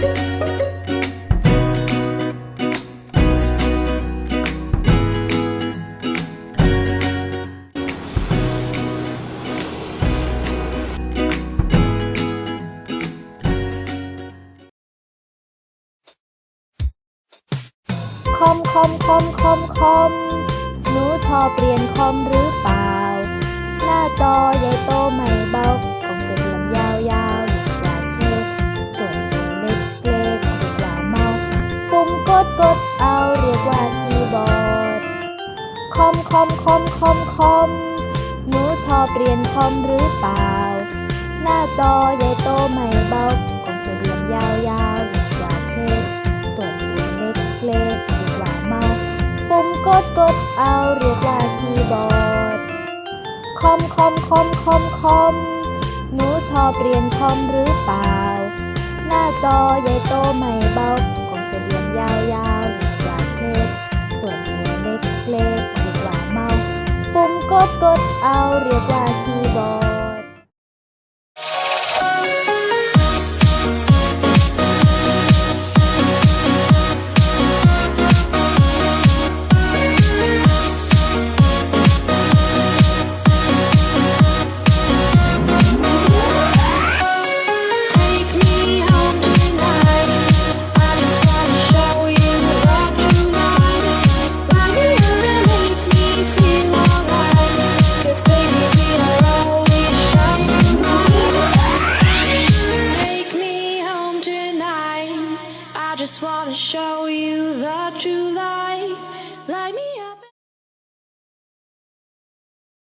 คอมคอมคอมคอมคอม หนูชอบเรียนคอมหรือเปล่า หน้าจอใหญ่โตไม่เบากองเป็นลำยาวยาว ดกดเอาเรียกว่าคีย์บอร์ด คอมคอมคอมคอมคอมหนูชอบเรียนคอมหรือเปล่า หน้าจอใหญ่โตไม่เบากล่องเหลี่ยมยาวๆเรียกว่าเค้กส่วนตัวเล็กๆเรียกว่าเมาส์ปุ่มกดกดเอาเรียกว่าคีย์บอร์ด คอมคอมคอมคอมคอมหนูชอบเรียนคอมหรือเปล่า หน้าจอใหญ่โตไม่เบา ล็กๆเรียกว่าเมา ปุ่มกดกดเอาเรียกว่าคีย์บอร์ด just wanna show you the true light. Light me